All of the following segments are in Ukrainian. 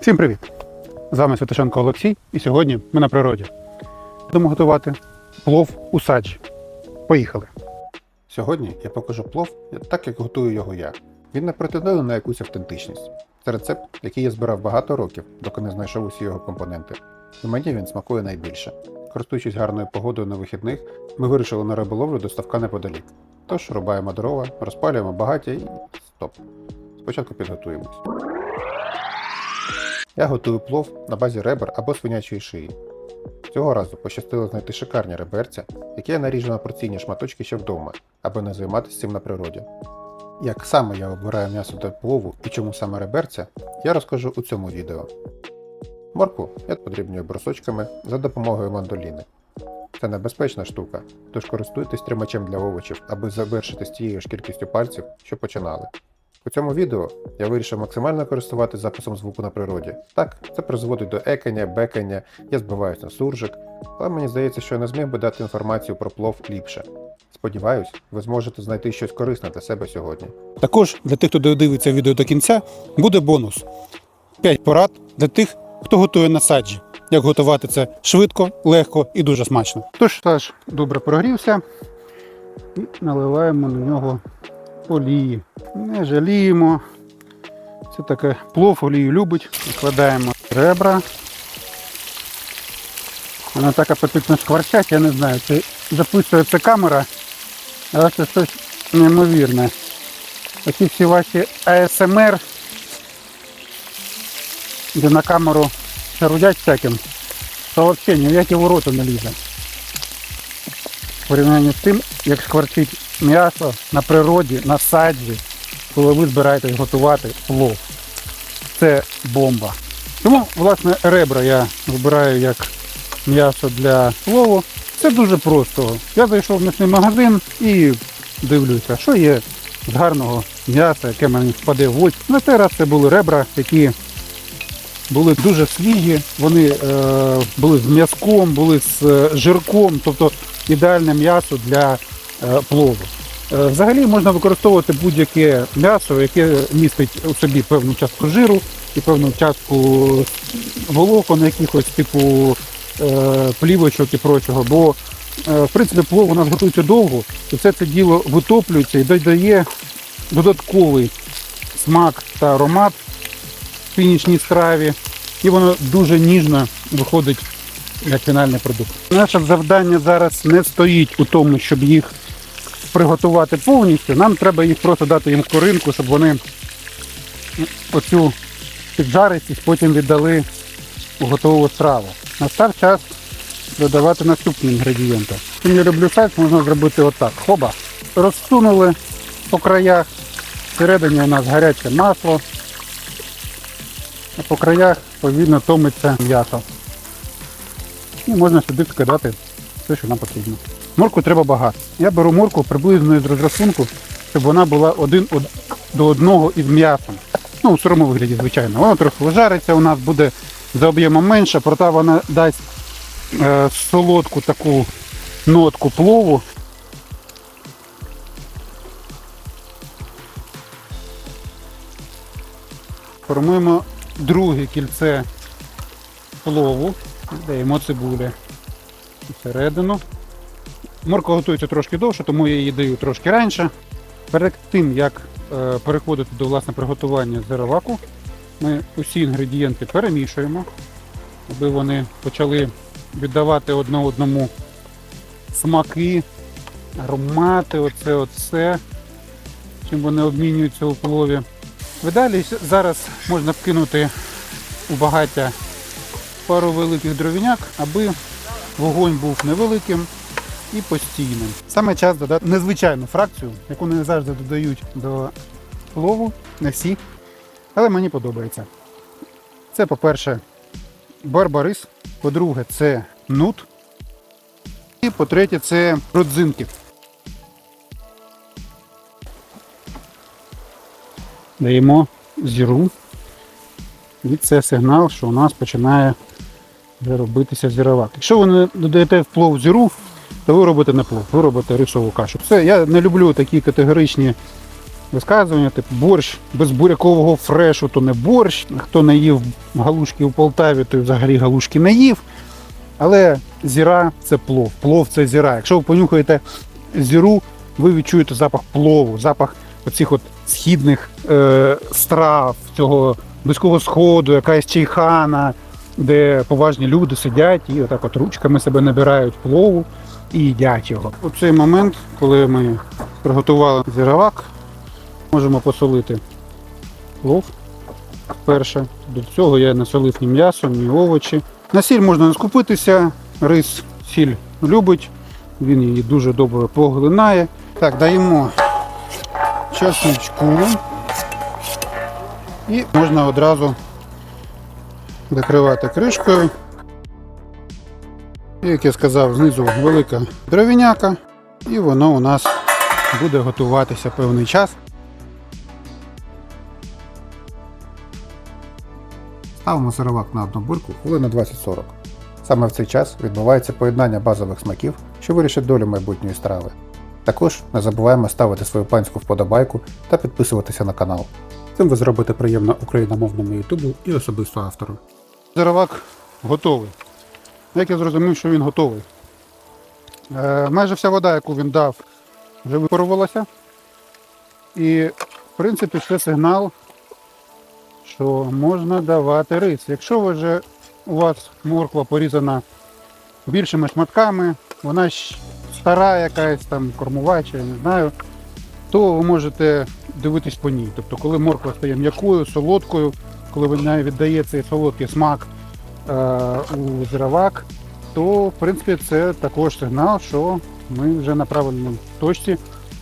Всім привіт! З вами Святошенко Олексій, і сьогодні ми на природі. Будемо готувати плов у саджі. Поїхали! Сьогодні я покажу плов так, як готую його я. Він не претендує на якусь автентичність. Це рецепт, який я збирав багато років, доки не знайшов усі його компоненти. І мені він смакує найбільше. Користуючись гарною погодою на вихідних, ми вирішили на риболовлю до ставка неподалік. Тож рубаємо дрова, розпалюємо багаття і стоп. Спочатку підготуємось. Я готую плов на базі ребер або свинячої шиї. Цього разу пощастило знайти шикарні реберця, які я наріжу на порційні шматочки ще вдома, аби не займатися цим на природі. Як саме я обираю м'ясо до плову і чому саме реберця, я розкажу у цьому відео. Морку я подрібнюю брусочками за допомогою мандоліни. Це небезпечна штука, тож користуйтесь тримачем для овочів, аби завершити з тією ж кількістю пальців, що починали. У цьому відео я вирішив максимально користуватися записом звуку на природі. Так, це призводить до екання, бекання, я збиваюсь на суржик, але мені здається, що я не зміг би дати інформацію про плов ліпше. Сподіваюсь, ви зможете знайти щось корисне для себе сьогодні. Також для тих, хто додивиться відео до кінця, буде бонус. 5 порад для тих, хто готує на саджі. Як готувати це швидко, легко і дуже смачно. Тож саж добре прогрівся і наливаємо на нього олії. Не жаліємо. Це таке плов олію любить. Викладаємо ребра. Вона так апетитно шкварчать, я не знаю, це камера, але це щось неймовірне. Оці всі ваші АСМР, де на камеру шарудять всяким, то взагалі ні в які ворота не лізе. В порівнянні з тим, як шкварчить м'ясо на природі, на саджі, коли ви збираєтесь готувати плов. Це бомба. Тому, власне, ребра я вибираю як м'ясо для плову. Це дуже просто. Я зайшов в м'ясний магазин і дивлюся, що є з гарного м'яса, яке мені впаде в очі. На цей раз це були ребра, які були дуже свіжі, вони е, були з м'язком, були з е, жирком, тобто ідеальне м'ясо для плову. Е, взагалі можна використовувати будь-яке м'ясо, яке містить у собі певну частку жиру і певну частку волокон, якихось типу е, плівочок і прочого. Бо е, в принципі плов у нас готується довго, і все це діло витоплюється і додає додатковий смак та аромат фінішній страві, і воно дуже ніжно виходить як фінальний продукт. Наше завдання зараз не стоїть у тому, щоб їх приготувати повністю. Нам треба їх просто дати їм коринку, щоб вони оцю піджаристість потім віддали у готову страву. Настав час додавати наступні інгредієнти. Чим я люблю сайт, можна зробити отак. Хоба. Розсунули по краях. Всередині у нас гаряче масло, а по краях повільно томиться м'ясо. І можна сюди скидати все, що нам потрібно. Морку треба багато. Я беру морку приблизно із розрахунку, щоб вона була один до одного із м'ясом. Ну, у сирому вигляді, звичайно. Воно трохи вижариться, у нас буде за об'ємом менше, проте вона дасть е, солодку таку нотку плову. Формуємо друге кільце плову, даємо цибулі всередину. Морква готується трошки довше, тому я її даю трошки раніше. Перед тим, як е, переходити до власне приготування зероваку, ми усі інгредієнти перемішуємо, аби вони почали віддавати одне одному смаки, аромати, оце, оце, чим вони обмінюються у плові. Видалі зараз можна вкинути у багаття пару великих дровіняк, аби вогонь був невеликим і постійним. Саме час додати незвичайну фракцію, яку не завжди додають до плову, не всі, але мені подобається. Це, по-перше, барбарис, по-друге, це нут. І по-третє, це родзинки. Даємо зіру. І це сигнал, що у нас починає вже робитися зіровак. Якщо ви не додаєте в плов зіру, то ви робите не плов, ви робите рисову кашу. Все, я не люблю такі категоричні висказування, типу борщ без бурякового фрешу, то не борщ. Хто не їв галушки у Полтаві, той взагалі галушки не їв. Але зіра це плов. Плов це зіра. Якщо ви понюхаєте зіру, ви відчуєте запах плову, запах оцих от східних е, страв, цього близького сходу, якась чайхана, де поважні люди сидять і отак от ручками себе набирають плову і їдять його. У цей момент, коли ми приготували зіровак, можемо посолити плов. Перше. До цього я не солив ні м'ясо, ні овочі. На сіль можна не скупитися, рис сіль любить, він її дуже добре поглинає. Так, даємо чесничку. І можна одразу закривати кришкою. Як я сказав, знизу велика дровіняка, і воно у нас буде готуватися певний час. Ставимо сировак на одну бульку хвилин на 20-40. Саме в цей час відбувається поєднання базових смаків, що вирішить долю майбутньої страви. Також не забуваємо ставити свою панську вподобайку та підписуватися на канал. Цим ви зробите приємно україномовному ютубу і особисто автору. Зировак готовий. Як я зрозумів, що він готовий. Е, майже вся вода, яку він дав, вже випарувалася. І, в принципі, це сигнал, що можна давати рис. Якщо ви вже у вас морква порізана більшими шматками, вона ж стара якась там кормувача, я не знаю, то ви можете дивитись по ній. Тобто, коли морква стає м'якою, солодкою, коли вона віддає цей солодкий смак у зировак, то в принципі це також сигнал, що ми вже на правильній точці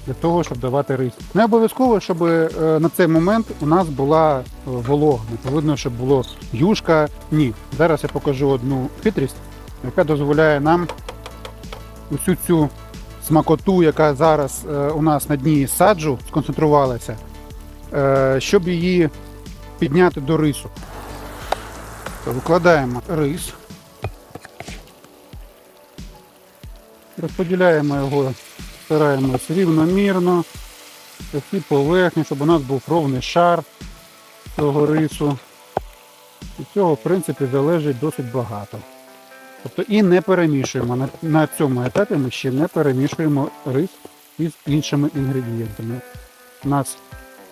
для того, щоб давати рис. Не обов'язково, щоб е, на цей момент у нас була е, волога. Не повинно, щоб було юшка. Ні. Зараз я покажу одну хитрість, яка дозволяє нам усю цю смакоту, яка зараз е, у нас на дні саджу сконцентрувалася, е, щоб її підняти до рису. То викладаємо рис. Розподіляємо його, стараємось рівномірно, по поверхні, щоб у нас був ровний шар цього рису. І цього, в принципі, залежить досить багато. Тобто і не перемішуємо. На, на цьому етапі ми ще не перемішуємо рис із іншими інгредієнтами. У нас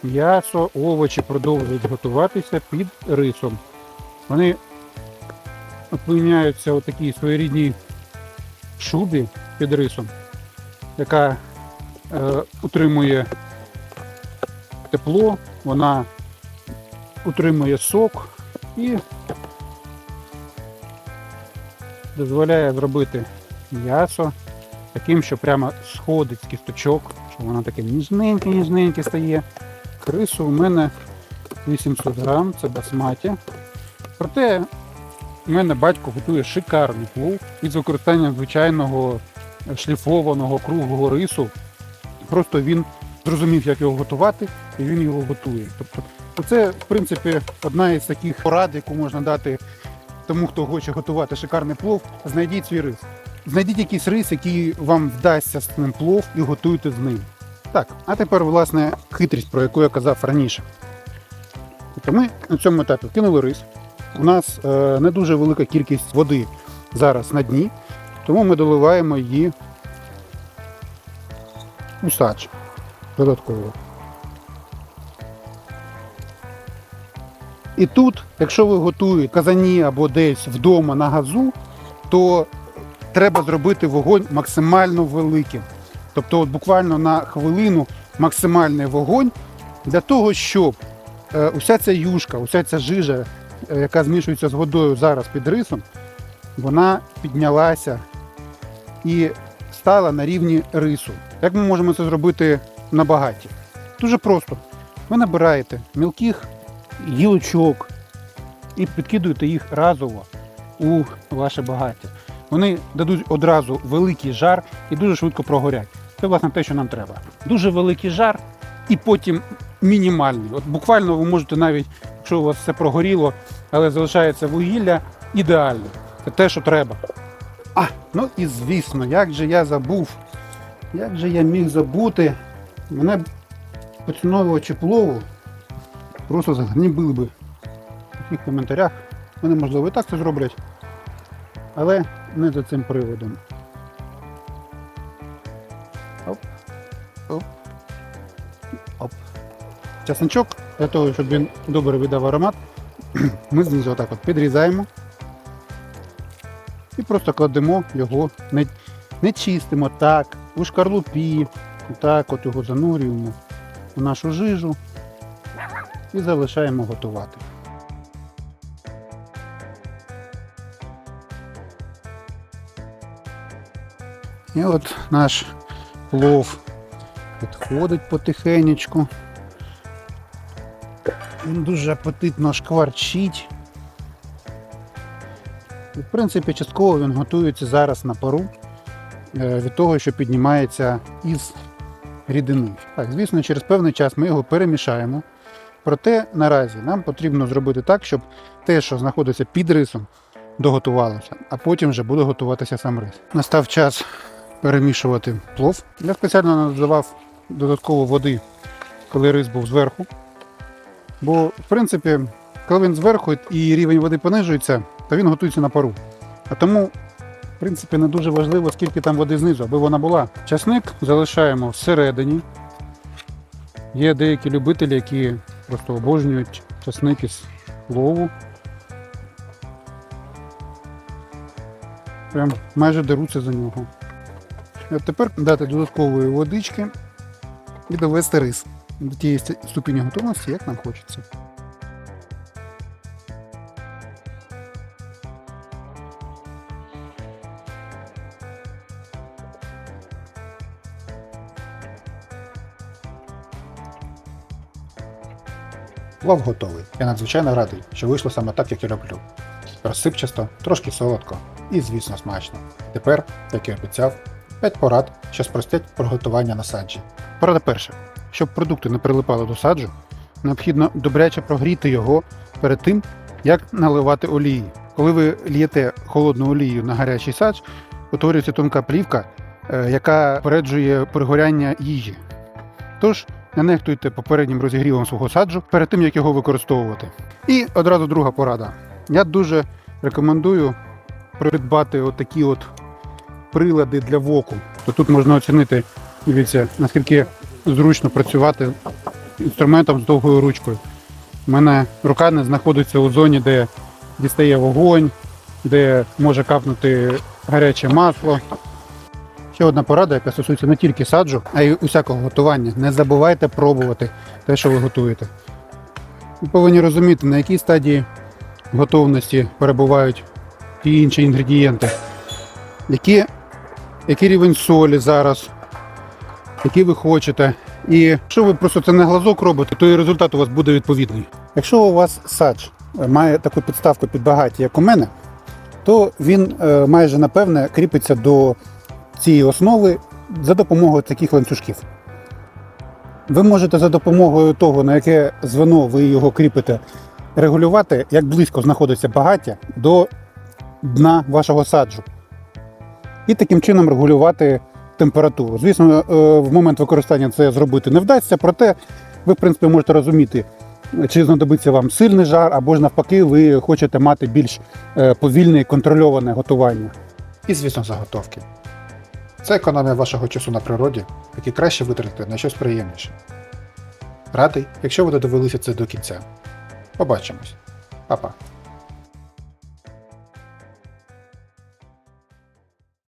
м'ясо, овочі продовжують готуватися під рисом. Вони опиняються у такій своєрідній шубі під рисом, яка е, утримує тепло, вона утримує сок і дозволяє зробити м'ясо таким, що прямо сходить з кісточок, що воно таке ніжненьке-ніжненьке стає. Крису у мене 800 грам, це басматі. Проте у мене батько готує шикарний плов із використанням звичайного шліфованого круглого рису. Просто він зрозумів, як його готувати, і він його готує. Тобто, це, в принципі, одна із таких порад, яку можна дати тому, хто хоче готувати шикарний плов, знайдіть свій рис. Знайдіть якийсь рис, який вам вдасться з ним плов і готуйте з ним. Так, а тепер, власне, хитрість, про яку я казав раніше. Тобто ми на цьому етапі кинули рис. У нас е, не дуже велика кількість води зараз на дні, тому ми доливаємо її у сач додатково. І тут, якщо ви готуєте казані або десь вдома на газу, то треба зробити вогонь максимально великим. Тобто, от буквально на хвилину максимальний вогонь для того, щоб е, уся ця юшка, уся ця жижа, яка змішується з водою зараз під рисом, вона піднялася і стала на рівні рису. Як ми можемо це зробити на багаті? Дуже просто. Ви набираєте мілких гілочок і підкидуєте їх разово у ваше багаття. Вони дадуть одразу великий жар і дуже швидко прогорять. Це власне те, що нам треба. Дуже великий жар і потім мінімальний. От буквально ви можете навіть, якщо у вас все прогоріло, але залишається вугілля, ідеально. Це те, що треба. А, ну і звісно, як же я забув, як же я міг забути, мене поціновувачі плову просто загнібили би в їх коментарях. Вони, можливо, і так це зроблять, але не за цим приводом. Оп. Оп. Часничок, для того, щоб він добре видав аромат, ми знизу отак от підрізаємо і просто кладемо його, не, не чистимо так, у шкарлупі, так от його занурюємо в нашу жижу і залишаємо готувати. І от наш плов підходить потихенечку. Він дуже апетитно шкварчить. В принципі, частково він готується зараз на пару е, від того, що піднімається із рідини. Так, звісно, через певний час ми його перемішаємо. Проте наразі нам потрібно зробити так, щоб те, що знаходиться під рисом, доготувалося, а потім вже буде готуватися сам рис. Настав час перемішувати плов. Я спеціально додавав додатково води, коли рис був зверху. Бо, в принципі, коли він зверху і рівень води понижується, то він готується на пару. А тому, в принципі, не дуже важливо, скільки там води знизу, аби вона була. Часник залишаємо всередині. Є деякі любителі, які просто обожнюють часник із плову. Прям майже деруться за нього. От тепер дати додаткової водички і довести рис до тієї ступені готовності, як нам хочеться. Плов готовий. Я надзвичайно радий, що вийшло саме так, як я люблю. Розсипчасто, трошки солодко і, звісно, смачно. Тепер, як і обіцяв, 5 порад, що спростять приготування на саджі. Порада перша. Щоб продукти не прилипали до саджу, необхідно добряче прогріти його перед тим, як наливати олії. Коли ви л'єте холодну олію на гарячий садж, утворюється тонка плівка, е, яка попереджує пригоряння їжі. Тож не нехтуйте попереднім розігрівом свого саджу перед тим, як його використовувати. І одразу друга порада. Я дуже рекомендую придбати отакі от прилади для воку. То тут можна оцінити, дивіться, наскільки зручно працювати інструментом з довгою ручкою. У мене рука не знаходиться у зоні, де дістає вогонь, де може капнути гаряче масло. Ще одна порада, яка стосується не тільки саджу, а й усякого готування. Не забувайте пробувати те, що ви готуєте. Ви повинні розуміти, на якій стадії готовності перебувають ті інші інгредієнти. Які, який рівень солі зараз, який ви хочете. І якщо ви просто це на глазок робите, то і результат у вас буде відповідний. Якщо у вас садж має таку підставку під багаті, як у мене, то він е, майже напевне кріпиться до цієї основи за допомогою таких ланцюжків. Ви можете за допомогою того, на яке звено ви його кріпите, регулювати, як близько знаходиться багаття до дна вашого саджу. І таким чином регулювати температуру. Звісно, е, в момент використання це зробити не вдасться, проте ви, в принципі, можете розуміти, чи знадобиться вам сильний жар, або ж навпаки, ви хочете мати більш е, повільне і контрольоване готування. І, звісно, заготовки. Це економія вашого часу на природі, який краще витратити на щось приємніше. Радий, якщо ви додивилися це до кінця. Побачимось. Па-па.